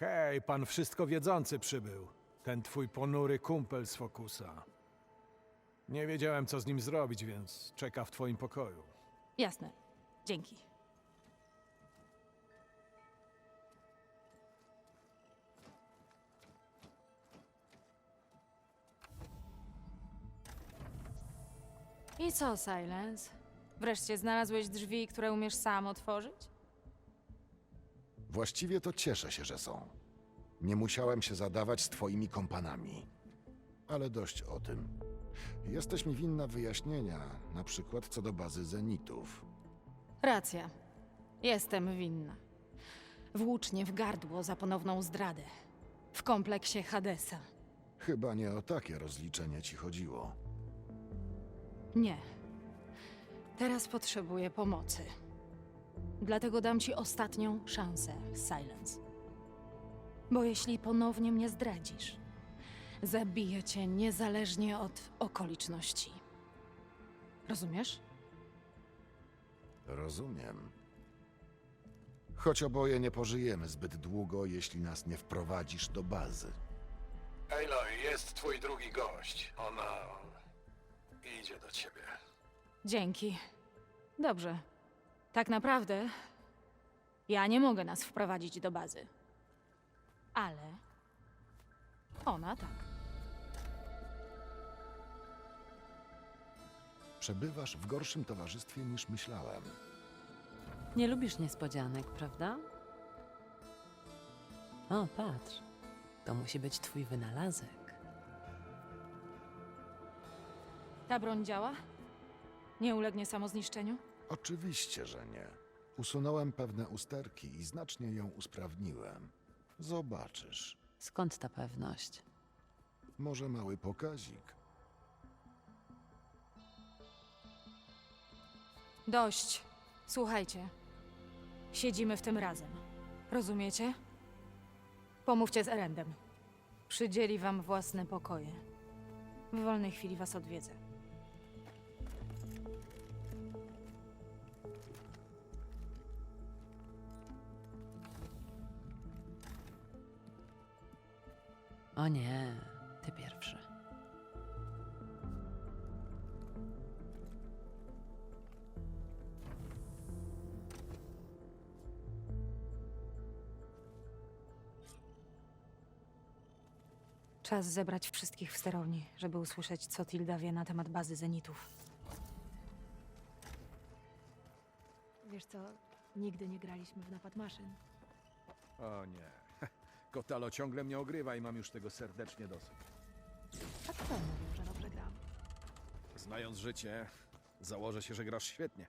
Hej, pan wszystko wiedzący przybył. Ten twój ponury kumpel z Fokusa. Nie wiedziałem, co z nim zrobić, więc czeka w twoim pokoju. Jasne. Dzięki. I co, Silence? Wreszcie znalazłeś drzwi, które umiesz sam otworzyć? Właściwie to cieszę się, że są. Nie musiałem się zadawać z twoimi kompanami. Ale dość o tym. Jesteś mi winna wyjaśnienia, na przykład co do bazy Zenitów. Racja. Jestem winna. Włócznie w gardło za ponowną zdradę. W kompleksie Hadesa. Chyba nie o takie rozliczenie ci chodziło. Nie. Teraz potrzebuję pomocy. Dlatego dam ci ostatnią szansę, Silence. Bo jeśli ponownie mnie zdradzisz, zabiję cię niezależnie od okoliczności. Rozumiesz? Rozumiem. Choć oboje nie pożyjemy zbyt długo, jeśli nas nie wprowadzisz do bazy. Aloy, jest twój drugi gość. Ona idzie do ciebie. Dzięki. Dobrze. Tak naprawdę ja nie mogę nas wprowadzić do bazy. Ale ona tak. Przebywasz w gorszym towarzystwie niż myślałem. Nie lubisz niespodzianek, prawda? O, patrz. To musi być twój wynalazek. Ta broń działa? Nie ulegnie samozniszczeniu? Oczywiście, że nie. Usunąłem pewne usterki i znacznie ją usprawniłem. Zobaczysz. Skąd ta pewność? Może mały pokazik. Dość. Słuchajcie. Siedzimy w tym razem. Rozumiecie? Pomówcie z Erendem. Przydzieli wam własne pokoje. W wolnej chwili was odwiedzę. O nie, ty pierwszy. Czas zebrać wszystkich w sterowni, żeby usłyszeć, co Tilda wie na temat bazy Zenitów. Wiesz co, nigdy nie graliśmy w napad maszyn. O nie. Kotalo ciągle mnie ogrywa i mam już tego serdecznie dosyć. A kto mówił, że dobrze gram? Znając życie, założę się, że grasz świetnie.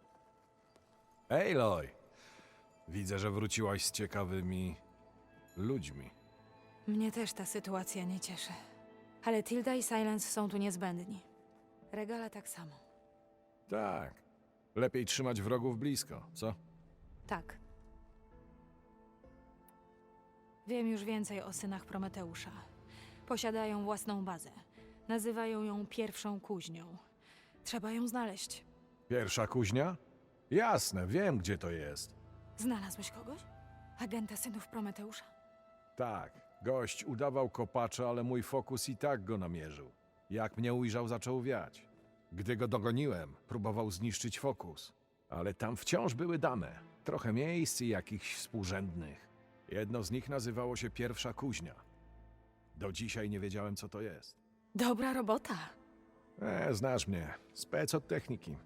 Aloy! Widzę, że wróciłaś z ciekawymi ludźmi. Mnie też ta sytuacja nie cieszy. Ale Tilda i Silence są tu niezbędni. Regala tak samo. Tak. Lepiej trzymać wrogów blisko, co? Tak. Wiem już więcej o synach Prometeusza. Posiadają własną bazę. Nazywają ją pierwszą kuźnią. Trzeba ją znaleźć. Pierwsza kuźnia? Jasne, wiem gdzie to jest. Znalazłeś kogoś? Agenta synów Prometeusza? Tak, gość udawał kopacza, ale mój fokus i tak go namierzył. Jak mnie ujrzał, zaczął wiać. Gdy go dogoniłem, próbował zniszczyć fokus. Ale tam wciąż były dane. Trochę miejsc i jakichś współrzędnych. Jedno z nich nazywało się Pierwsza Kuźnia. Do dzisiaj nie wiedziałem, co to jest. Dobra robota. E, znasz mnie. Spec od techniki.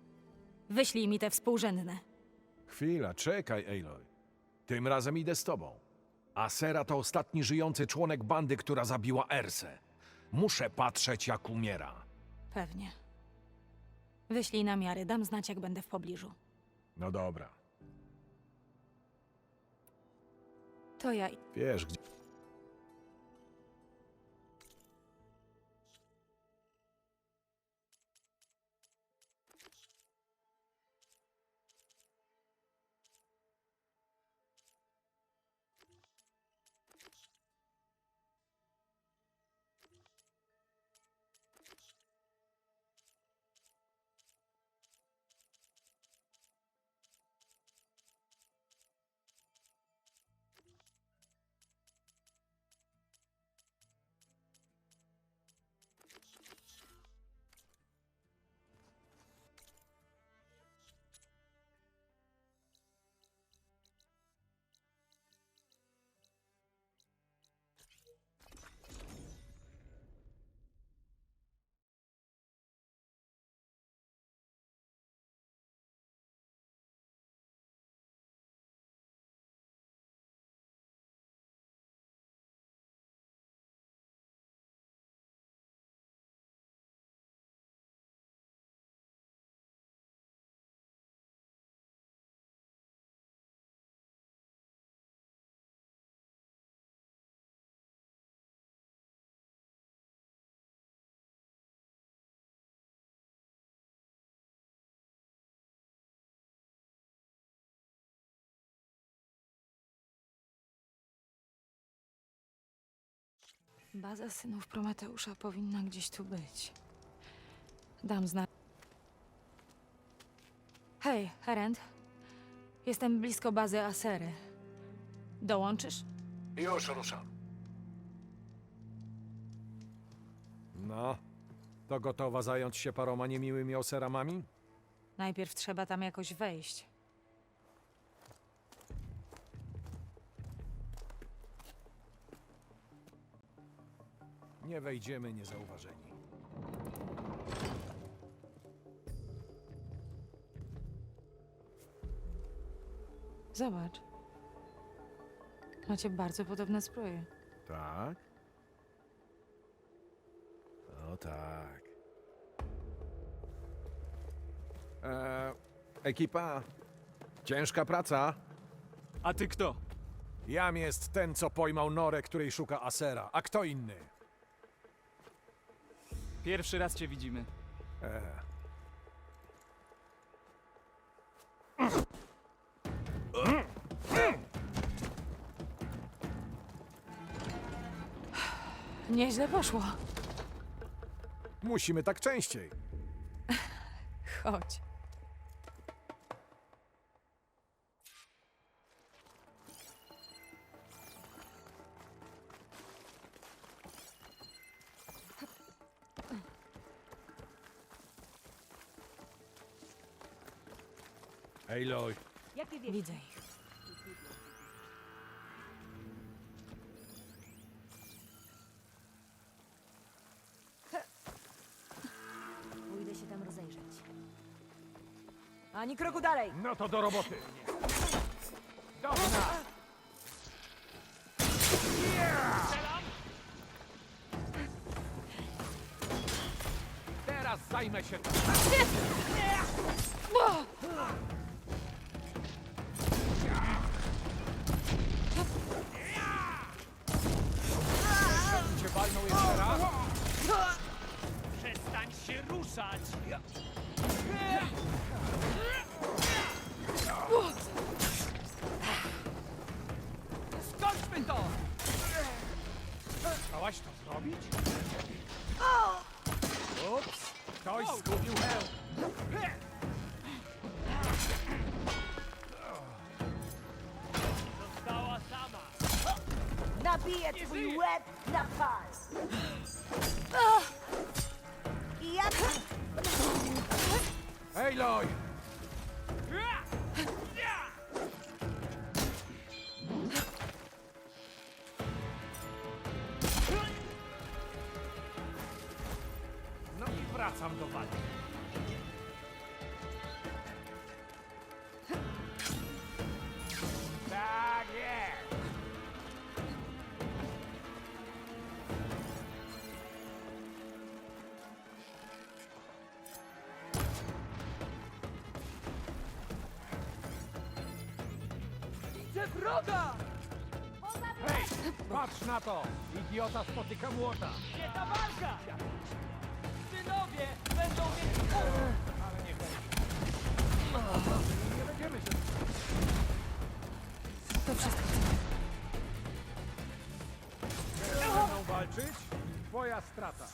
Wyślij mi te współrzędne. Chwila, czekaj, Aloy. Tym razem idę z tobą. Asera to ostatni żyjący członek bandy, która zabiła Ersę. Muszę patrzeć, jak umiera. Pewnie. Wyślij namiary, dam znać, jak będę w pobliżu. No dobra. To ja. Wiesz, gdzie... Baza synów Prometeusza powinna gdzieś tu być. Dam znak. Hej, Herend. Jestem blisko bazy Asery. Dołączysz? Już ruszam. No, to gotowa zająć się paroma niemiłymi oseramami? Najpierw trzeba tam jakoś wejść. Nie wejdziemy niezauważeni. Zobacz. Macie bardzo podobne zbroje. Tak? No tak. E, ekipa, ciężka praca. A ty kto? Jam jest ten, co pojmał Norę, której szuka Asera. A kto inny? Pierwszy raz cię widzimy. Nieźle poszło. musimy tak częściej. Chodź. Aloy, Widzę ich. Pójdę się tam rozejrzeć. Ani kroku dalej! no to do roboty. Dobra. Teraz zajmę się tym. Nabiję twój łeb na pal! I jak... Aloy! Wroga! Hej, patrz na to! Idiota spotyka młota! Gdzie ta walka? Synowie będą mieć... Ale nie będzie. Nie będziemy się... To wszystko. Mną walczyć? Twoja strata.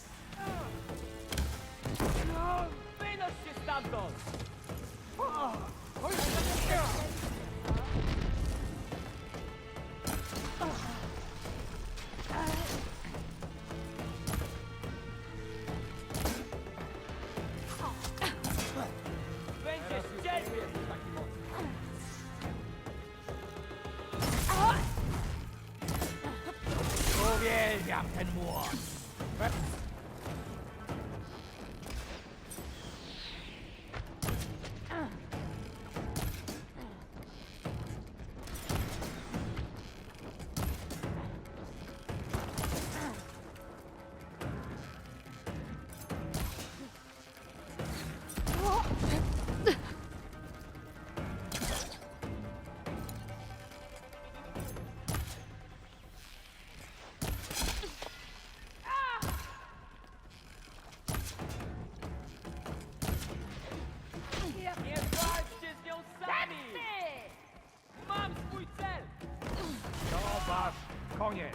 No, wynoś się stamtąd! Będziesz koniec!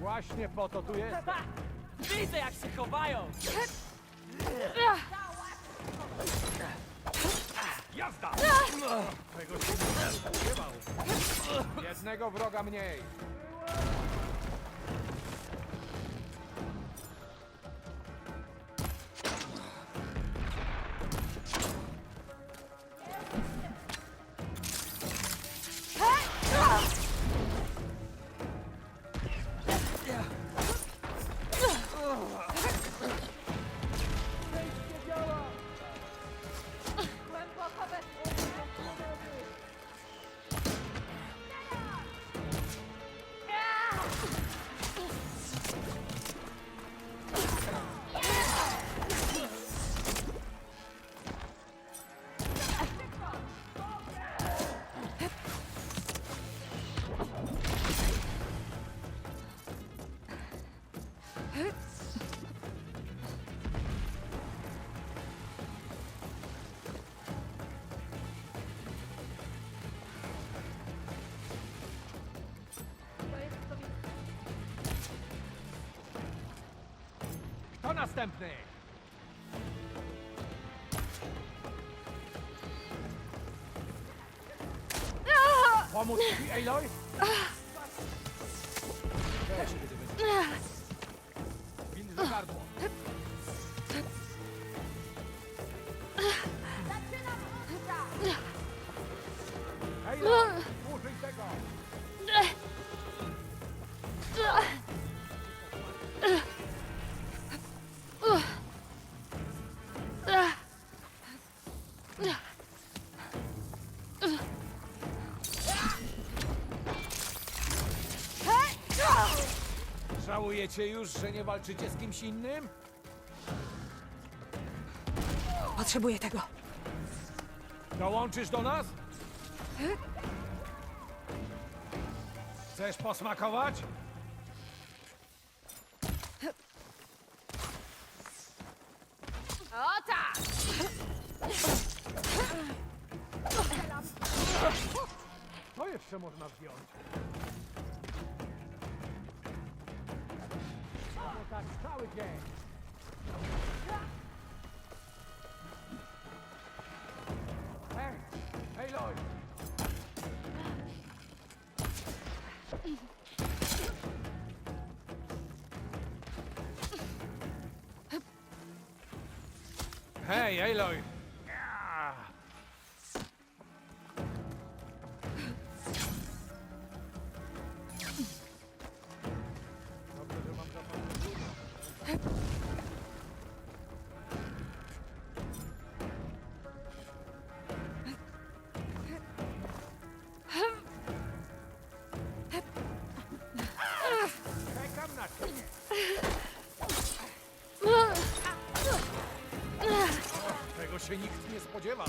Właśnie po to tu jest. Widzę jak się chowają! Jazda! Jednego wroga mniej. Następny? Pomóc ci, Aloy? Weź, Żałujecie już, że nie walczycie z kimś innym? Potrzebuję tego. Dołączysz do nas? Chcesz posmakować? O tak! To jeszcze można wziąć. Tak cały dzień. Hej, hej Aloy! Spodziewał.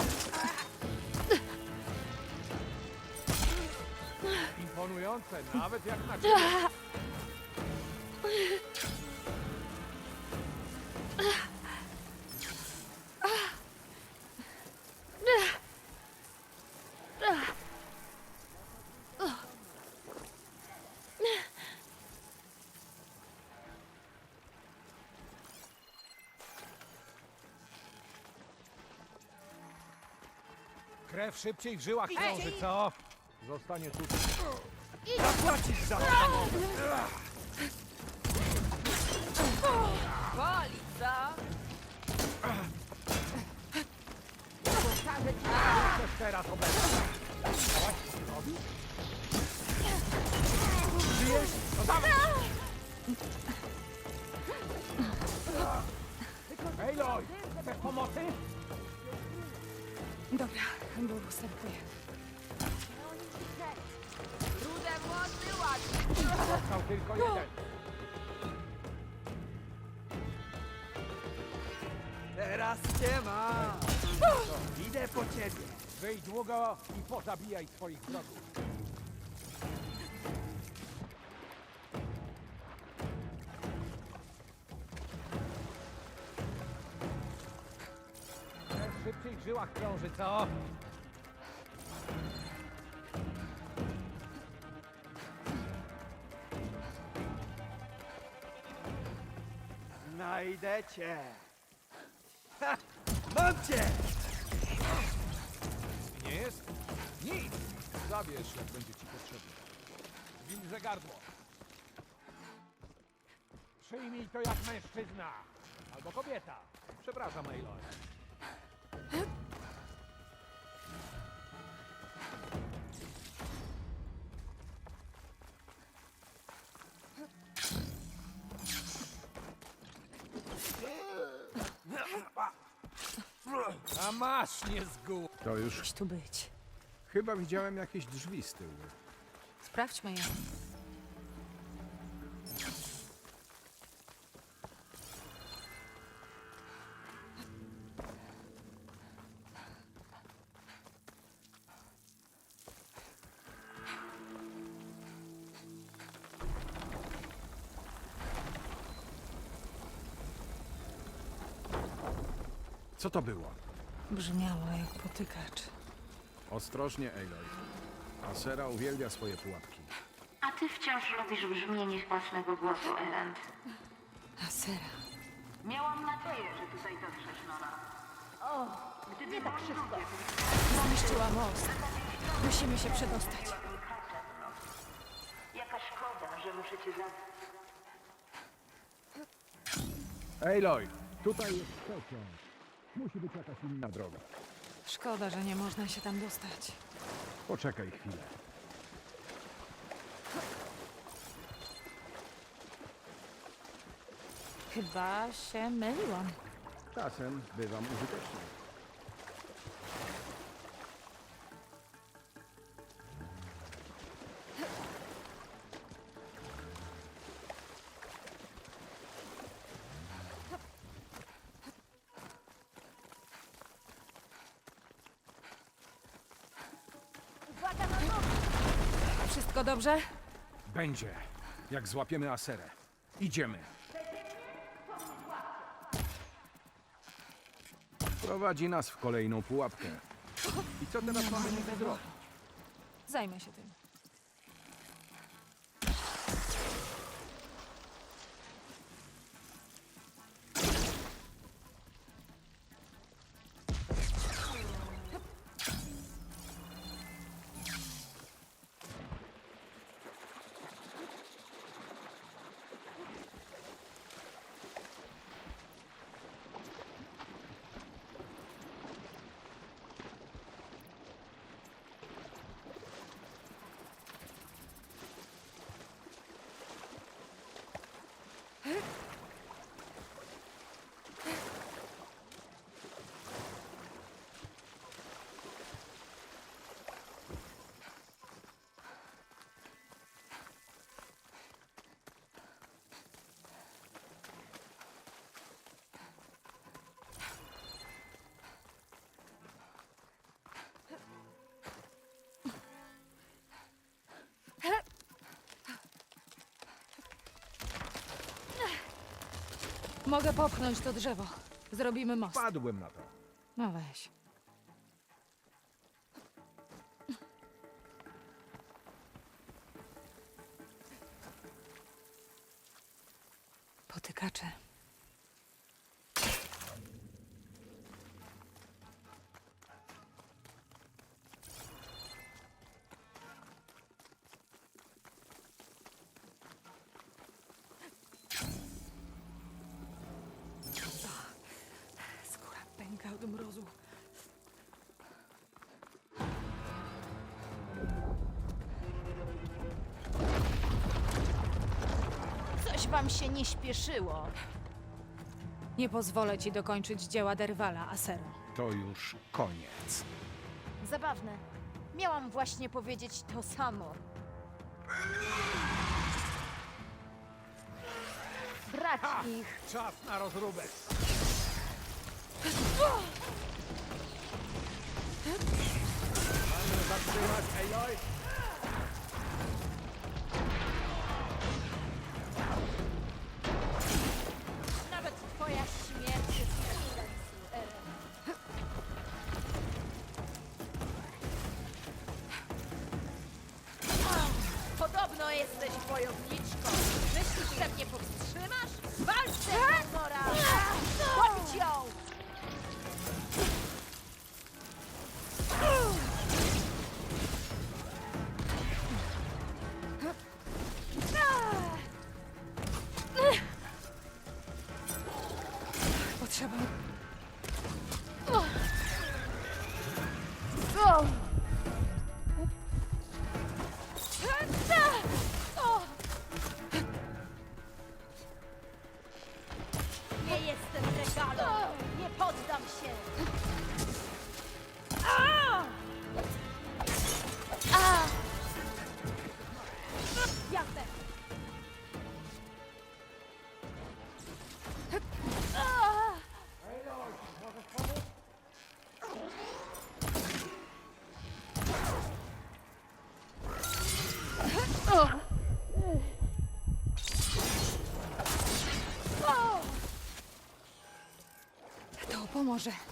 Imponujące, nawet jak na ciebie. Krew szybciej w żyłach krąży, co? Zostanie tu. Zapłacisz za to! Boli, co? Chcesz teraz robisz? Żyjesz? No dawaj! Hej, Lloyd! Chcesz pomocy? Dobra, był ustępuję. Rude włosy ładnie. Został tylko jeden. Teraz cię ma! Idę po ciebie. Wyjdź długo i pozabijaj swoich wrogów. głowach krąży, co? Znajdę cię! Ha! Mam cię! Nie jest? Nic! Zabierz, jak będzie ci potrzebne. Wilże gardło. Przyjmij to jak mężczyzna. Albo kobieta. Przepraszam, Aloy. Masz, nie zgół. To już Musi tu być. chyba widziałem jakieś drzwi z tyłu. Sprawdźmy je. Co to było? Brzmiało jak potykacz. Ostrożnie, Aloy. Asera uwielbia swoje pułapki. A ty wciąż lubisz brzmienie własnego głosu, Erend. Asera. Miałam nadzieję, że tutaj dotrzesz, Nora. O, gdyby nie tak szybko. Zniszczyła most. Musimy się przedostać. Jaka szkoda, że muszę cię zabić. Aloy, tutaj jest przeciąg. Musi być jakaś inna droga. Szkoda, że nie można się tam dostać. Poczekaj chwilę. Chyba się myliłam. Czasem bywam użyteczny. Wszystko dobrze? Będzie, jak złapiemy Aserę. Idziemy. Prowadzi nas w kolejną pułapkę. I co teraz mamy niby zrobić? Zajmę się tym. Huh? Mogę popchnąć to drzewo. Zrobimy most. Padłem na to. No weź. Potykacze. Wam się nie śpieszyło. Nie pozwolę ci dokończyć dzieła Derwala, Asero. To już koniec. Zabawne. Miałam właśnie powiedzieć to samo. Brać ich. Czas na rozróbek. Mamy zatrzymać, Aloy. Potrzeba... Nie To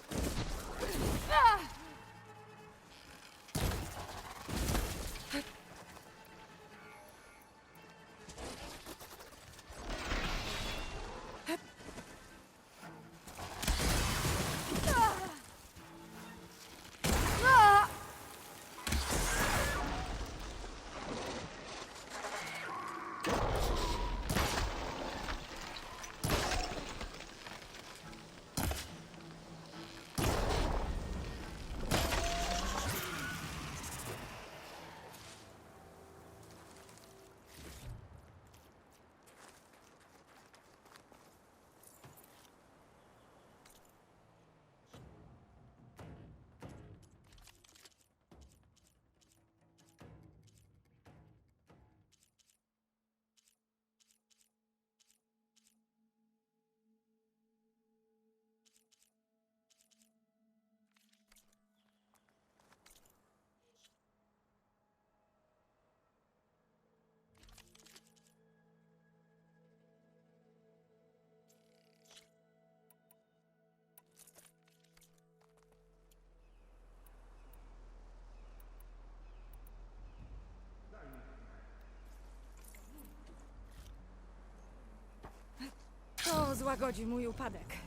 złagodzi mój upadek.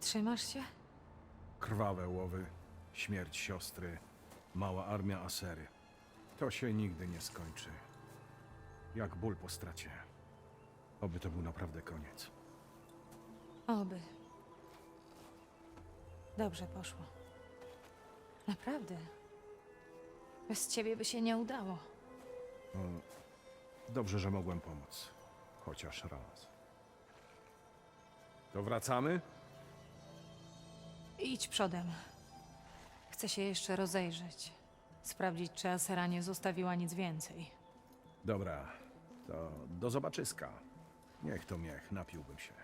Trzymasz się? Krwawe łowy, śmierć siostry, mała armia Asery. To się nigdy nie skończy. Jak ból po stracie. Oby to był naprawdę koniec. Oby. Dobrze poszło. Naprawdę. Bez ciebie by się nie udało. Dobrze, że mogłem pomóc. Chociaż raz. To wracamy? Idź przodem. Chcę się jeszcze rozejrzeć. Sprawdzić, czy Asera nie zostawiła nic więcej. Dobra, to do zobaczyska. Niech to miech, napiłbym się.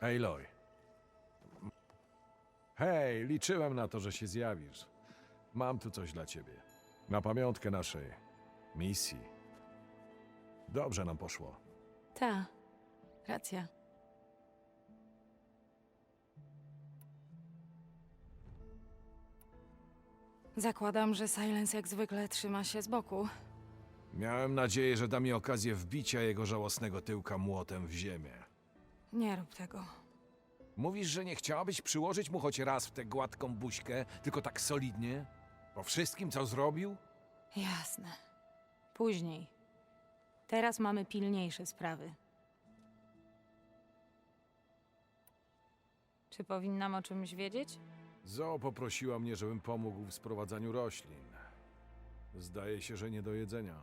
Aloy. Hej, liczyłem na to, że się zjawisz. Mam tu coś dla ciebie. Na pamiątkę naszej misji. Dobrze nam poszło. Ta, racja. Zakładam, że Silence jak zwykle trzyma się z boku. Miałem nadzieję, że da mi okazję wbicia jego żałosnego tyłka młotem w ziemię. Nie rób tego. Mówisz, że nie chciałabyś przyłożyć mu choć raz w tę gładką buźkę, tylko tak solidnie? Po wszystkim, co zrobił? Jasne. Później. Teraz mamy pilniejsze sprawy. Czy powinnam o czymś wiedzieć? Zo poprosiła mnie, żebym pomógł w sprowadzaniu roślin. Zdaje się, że nie do jedzenia.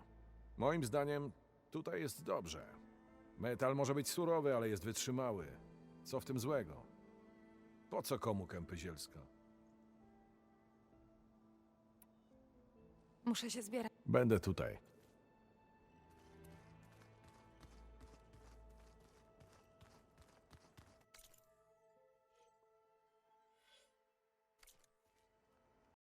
Moim zdaniem tutaj jest dobrze. Metal może być surowy, ale jest wytrzymały. Co w tym złego? Po co komu kępy zielska? Muszę się zbierać. Będę tutaj.